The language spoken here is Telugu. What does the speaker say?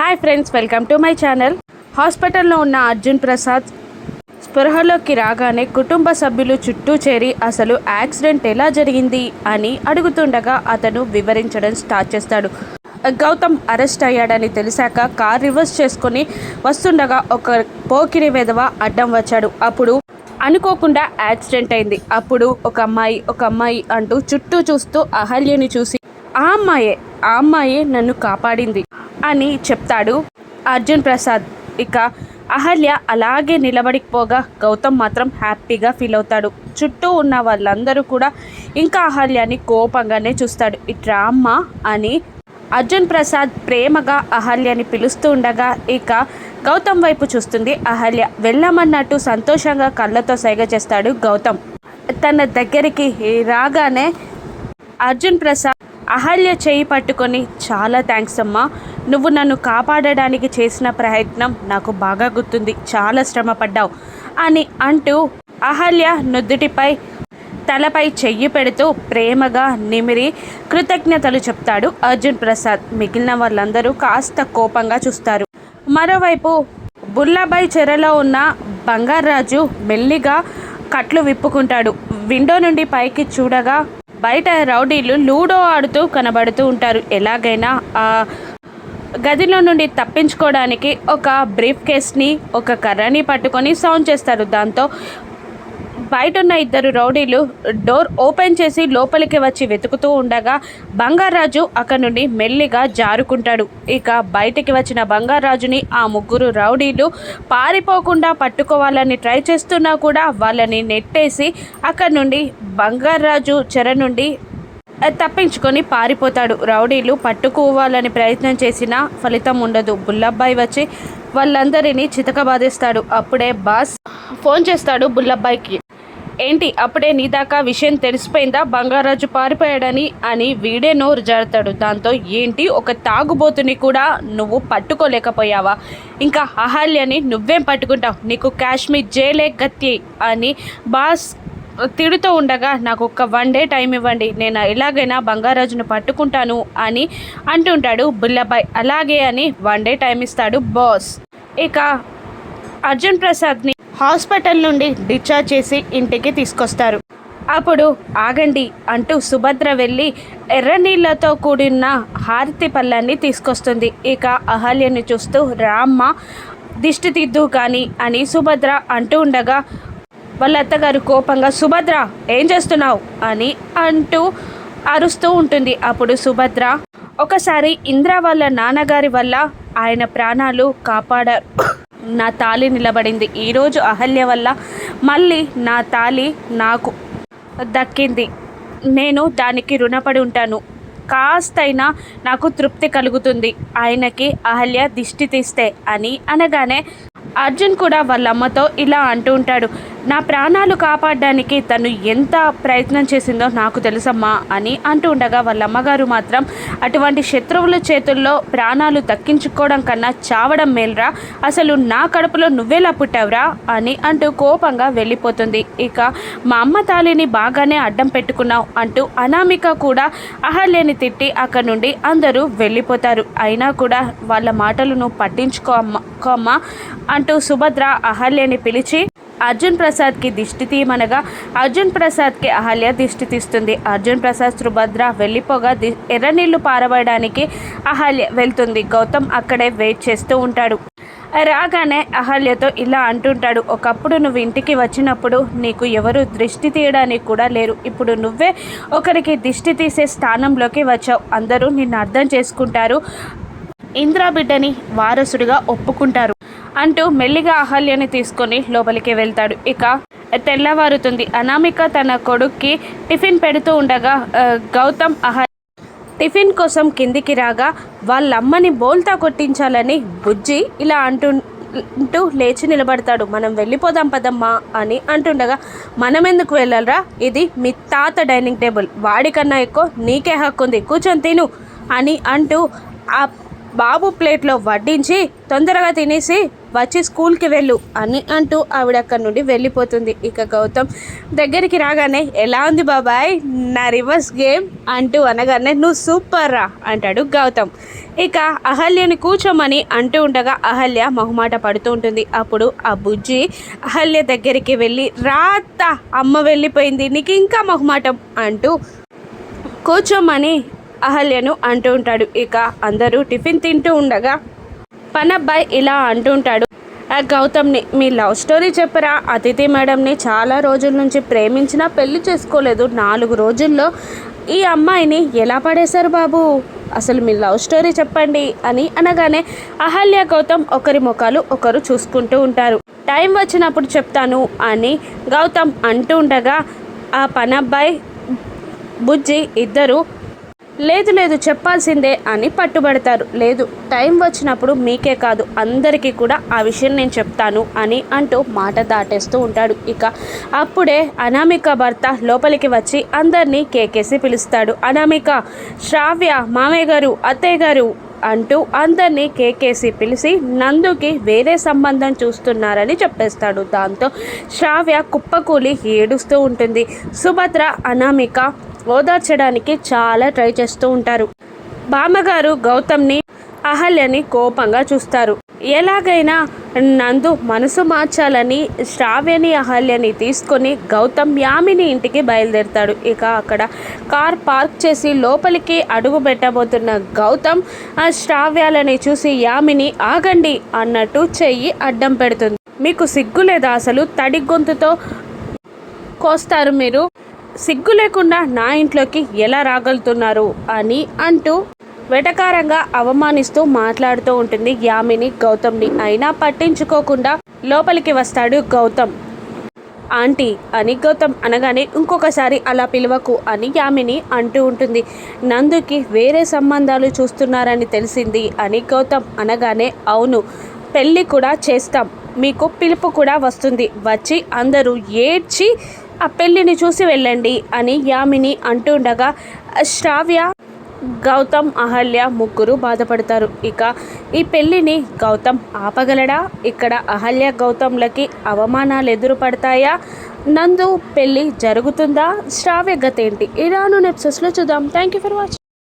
Hi friends welcome to my channel. హాస్పిటల్లో ఉన్న అర్జున్ ప్రసాద్ స్పృహలోకి రాగానే కుటుంబ సభ్యులు చుట్టూ చేరి అసలు యాక్సిడెంట్ ఎలా జరిగింది అని అడుగుతుండగా అతను వివరించడం స్టార్ట్ చేస్తాడు. గౌతమ్ అరెస్ట్ అయ్యాడని తెలిసాక కార్ రివర్స్ చేసుకొని వస్తుండగా ఒక పోకిరి వెధవ అడ్డం వచ్చాడు. అప్పుడు అనుకోకుండా యాక్సిడెంట్ అయింది. అప్పుడు ఒక అమ్మాయి ఒక అమ్మాయి అంటూ చుట్టూ చూస్తూ అహల్యని చూసి ఆ అమ్మాయే ఆ అమ్మాయే నన్ను కాపాడింది. అని చెప్తాడు అర్జున్ ప్రసాద్. ఇక అహల్య అలాగే నిలబడిపోగా గౌతమ్ మాత్రం హ్యాపీగా ఫీల్ అవుతాడు. చుట్టూ ఉన్న వాళ్ళందరూ కూడా ఇంకా అహల్యని కోపంగానే చూస్తాడు. ఇట్రా అమ్మ అని అర్జున్ ప్రసాద్ ప్రేమగా అహల్యని పిలుస్తూ ఉండగా ఇక గౌతమ్ వైపు చూస్తుంది. అహల్య వెళ్ళమన్నట్టు సంతోషంగా కళ్ళతో సైగ చేస్తాడు గౌతమ్. తన దగ్గరికి రాగానే అర్జున్ ప్రసాద్ అహల్య చేయి పట్టుకొని చాలా థ్యాంక్స్ అమ్మా. నువ్వు నన్ను కాపాడడానికి చేసిన ప్రయత్నం నాకు బాగా గుర్తుంది. చాలా శ్రమ పడ్డావు అని అంటూ అహల్య నుద్దుటిపై తలపై చెయ్యి పెడుతూ ప్రేమగా నిమిరి కృతజ్ఞతలు చెప్తాడు అర్జున్ ప్రసాద్. మిగిలిన వాళ్ళందరూ కాస్త కోపంగా చూస్తారు. మరోవైపు బుల్లాబాయ్ చెరలో ఉన్న బంగారాజు మెల్లిగా కట్లు విప్పుకుంటాడు. విండో నుండి పైకి చూడగా బయట రౌడీలు లూడో ఆడుతూ కనబడుతూ ఉంటారు. ఎలాగైనా ఆ గదిలో నుండి తప్పించుకోవడానికి ఒక బ్రీఫ్ కేస్ని ఒక కర్రని పట్టుకొని సౌండ్ చేస్తారు. దాంతో బయట ఉన్న ఇద్దరు రౌడీలు డోర్ ఓపెన్ చేసి లోపలికి వచ్చి వెతుకుతూ ఉండగా బంగారాజు అక్కడి నుండి మెల్లిగా జారుకుంటాడు. ఇక బయటికి వచ్చిన బంగారాజుని ఆ ముగ్గురు రౌడీలు పారిపోకుండా పట్టుకోవాలని ట్రై చేస్తున్నా కూడా వాళ్ళని నెట్టేసి అక్కడి నుండి బంగారాజు చెర నుండి తప్పించుకొని పారిపోతాడు. రౌడీలు పట్టుకోవాలని ప్రయత్నం చేసినా ఫలితం ఉండదు. బుల్లబ్బాయి వచ్చి వాళ్ళందరినీ చితకబాదేస్తాడు. అప్పుడే బాస్ ఫోన్ చేస్తాడు బుల్లబ్బాయికి. ఏంటి? అప్పుడే నీ దాకా విషయం తెలిసిపోయిందా? బంగారాజు పారిపోయాడని అని వీడే నోరు జారుతాడు. దాంతో ఏంటి? ఒక తాగుబోతుని కూడా నువ్వు పట్టుకోలేకపోయావా? ఇంకా అహల్యని నువ్వేం పట్టుకుంటావు? నీకు కాశ్మీర్ జైలే గత్తి అని బాస్ తిడుతూ ఉండగా నాకు ఒక వన్ డే టైం ఇవ్వండి. నేను ఎలాగైనా బంగారాజును పట్టుకుంటాను అని అంటుంటాడు బుల్లబాయ్. అలాగే అని వన్ డే టైం ఇస్తాడు బాస్. ఇక అర్జున్ ప్రసాద్ని హాస్పిటల్ నుండి డిశ్చార్జ్ చేసి ఇంటికి తీసుకొస్తారు. అప్పుడు ఆగండి అంటూ సుభద్ర వెళ్ళి ఎర్ర నీళ్ళతో కూడిన హారతి పళ్ళాన్ని తీసుకొస్తుంది. ఇక అహల్యని చూస్తూ రామ్మ దిష్టి తిద్దు కానీ అని సుభద్ర అంటూ ఉండగా వాళ్ళ అత్తగారు కోపంగా సుభద్ర ఏం చేస్తున్నావు? అని అంటూ అరుస్తూ ఉంటుంది. అప్పుడు సుభద్ర ఒకసారి ఇంద్ర వాళ్ళ నాన్నగారి వల్ల ఆయన ప్రాణాలు కాపాడారు. నా తాలి నిలబడింది. ఈరోజు అహల్య వల్ల మళ్ళీ నా తాలి నాకు దక్కింది. నేను దానికి రుణపడి ఉంటాను. కాస్తైనా నాకు తృప్తి కలుగుతుంది. ఆయనకి అహల్య దిష్టి తీస్తే అని అనగానే అర్జున్ కూడా వాళ్ళ అమ్మతో ఇలా అంటూ ఉంటాడు. నా ప్రాణాలు కాపాడడానికి తను ఎంత ప్రయత్నం చేసిందో నాకు తెలుసమ్మా అని అంటూ ఉండగా వాళ్ళ అమ్మగారు మాత్రం అటువంటి శత్రువుల చేతుల్లో ప్రాణాలు దక్కించుకోవడం కన్నా చావడం మేల్రా? అసలు నా కడుపులో నువ్వేలా పుట్టావురా? అని అంటూ కోపంగా వెళ్ళిపోతుంది. ఇక మా అమ్మ తాలిని బాగానే అడ్డం పెట్టుకున్నావు అంటూ అనామిక కూడా అహల్యని తిట్టి అక్కడ నుండి అందరూ వెళ్ళిపోతారు. అయినా కూడా వాళ్ళ మాటలను నువ్వు పట్టించుకో అమ్మ అంటూ సుభద్ర అహల్యని పిలిచి అర్జున్ ప్రసాద్కి దిష్టి తీయమనగా అర్జున్ ప్రసాద్కి అహల్య దిష్టి తీస్తుంది. అర్జున్ ప్రసాద్ సుభద్ర వెళ్ళిపోగా ది ఎర్రనీళ్ళు పారబోయడానికి అహల్య వెళ్తుంది. గౌతమ్ అక్కడే వెయిట్ చేస్తూ ఉంటాడు. రాగానే అహల్యతో ఇలా అంటుంటాడు ఒకప్పుడు నువ్వు ఇంటికి వచ్చినప్పుడు నీకు ఎవరు దృష్టి తీయడానికి కూడా లేరు. ఇప్పుడు నువ్వే ఒకరికి దిష్టి తీసే స్థానంలోకి వచ్చావు. అందరూ నిన్ను అర్థం చేసుకుంటారు. ఇంద్రా బిడ్డని వారసుడిగా ఒప్పుకుంటారు. అంటూ మెల్లిగా అహల్యని తీసుకొని లోపలికి వెళ్తాడు. ఇక తెల్లవారుతుంది. అనామిక తన కొడుక్కి టిఫిన్ పెడుతూ ఉండగా గౌతమ్ అహల్య టిఫిన్ కోసం కిందికి రాగా వాళ్ళమ్మని బోల్తా కొట్టించాలని బుజ్జి ఇలా అంటూ అంటూ లేచి నిలబడతాడు. మనం వెళ్ళిపోదాం పదమ్మా అని అంటుండగా మనం ఎందుకు వెళ్ళాలరా? ఇది మీ తాత డైనింగ్ టేబుల్. వాడికన్నా ఎక్కువ నీకే హక్కు ఉంది. కూర్చొని తిను అని అంటూ ఆ బాబు ప్లేట్లో వడ్డించి తొందరగా తినేసి వచ్చి స్కూల్కి వెళ్ళు అని అంటూ ఆవిడ అక్కడి నుండి వెళ్ళిపోతుంది. ఇక గౌతమ్ దగ్గరికి రాగానే ఎలా ఉంది బాబాయ్? నా రివర్స్ గేమ్? అంటూ అనగానే నువ్వు సూపర్ రా అంటాడు గౌతమ్. ఇక అహల్యని కూర్చోమని అంటూ ఉండగా అహల్య మొహమాట పడుతూ ఉంటుంది. అప్పుడు ఆ బుజ్జి అహల్య దగ్గరికి వెళ్ళి రాత అమ్మ వెళ్ళిపోయింది నీకు ఇంకా మొహమాటం అంటూ కూర్చోమని అహల్యను అంటూ ఉంటాడు. ఇక అందరూ టిఫిన్ తింటూ ఉండగా పనబ్బాయి ఇలా అంటుంటాడు "ఆ గౌతమ్ని మీ లవ్ స్టోరీ చెప్పరా? అతిథి మేడంని చాలా రోజుల నుంచి ప్రేమించినా పెళ్ళి చేసుకోలేదు. నాలుగు రోజుల్లో ఈ అమ్మాయిని ఎలా పడేశారు బాబు? అసలు మీ లవ్ స్టోరీ చెప్పండి అని అనగానే అహల్య గౌతమ్ ఒకరి ముఖాలు ఒకరు చూసుకుంటూ ఉంటారు. టైం వచ్చినప్పుడు చెప్తాను అని గౌతమ్ అంటూ ఉండగా ఆ పనబ్బాయి బుజ్జి ఇద్దరు లేదు లేదు చెప్పాల్సిందే అని పట్టుబడతారు. లేదు టైం వచ్చినప్పుడు మీకే కాదు అందరికీ కూడా ఆ విషయం నేను చెప్తాను అని అంటూ మాట దాటేస్తూ ఉంటాడు. ఇక అప్పుడే అనామిక భర్త లోపలికి వచ్చి అందరినీ కేకేసి పిలుస్తాడు. అనామిక శ్రావ్య మామయ్య గారు అత్తయ్య గారు అంటూ అందరినీ కేకేసి పిలిచి నందుకి వేరే సంబంధం చూస్తున్నారని చెప్పేస్తాడు. దాంతో శ్రావ్య కుప్పకూలి ఏడుస్తూ ఉంటుంది. సుభద్ర అనామిక ఓదార్చడానికి చాలా ట్రై చేస్తూ ఉంటారు. బామ్మగారు గౌతమ్ని అహల్యని కోపంగా చూస్తారు. ఎలాగైనా నందు మనసు మార్చాలని శ్రావ్యని అహల్యని తీసుకొని గౌతమ్ యామిని ఇంటికి బయలుదేరుతాడు. ఇక అక్కడ కార్ పార్క్ చేసి లోపలికి అడుగు పెట్టబోతున్న గౌతమ్ ఆ శ్రావ్యాలని చూసి యామిని ఆగండి అన్నట్టు చెయ్యి అడ్డం పెడుతుంది. మీకు సిగ్గు లేదా అసలు? తడి గొంతుతో కోస్తారు మీరు? సిగ్గు లేకుండా నా ఇంట్లోకి ఎలా రాగలుగుతున్నారు అని అంటూ వెటకారంగా అవమానిస్తూ మాట్లాడుతూ ఉంటుంది యామిని గౌతమ్ని. అయినా పట్టించుకోకుండా లోపలికి వస్తాడు గౌతమ్. ఆంటీ అని గౌతమ్ అనగానే ఇంకొకసారి అలా పిలవకు అని యామిని అంటూ ఉంటుంది. నందుకి వేరే సంబంధాలు చూస్తున్నారని తెలిసింది అని గౌతమ్ అనగానే అవును పెళ్ళి కూడా చేస్తాం. మీకు పిలుపు కూడా వస్తుంది. వచ్చి అందరూ ఏడ్చి ఆ పెళ్ళిని చూసి వెళ్ళండి అని యామిని అంటుండగా శ్రావ్య గౌతమ్ అహల్య ముగ్గురు బాధపడతారు. ఇక ఈ పెళ్ళిని గౌతమ్ ఆపగలడా? ఇక్కడ అహల్య గౌతమ్లకి అవమానాలు ఎదురుపడతాయా? నందు పెళ్ళి జరుగుతుందా? శ్రావ్య గతేంటి? ఇరాను నెప్సెస్లో చూద్దాం. Thank you for watching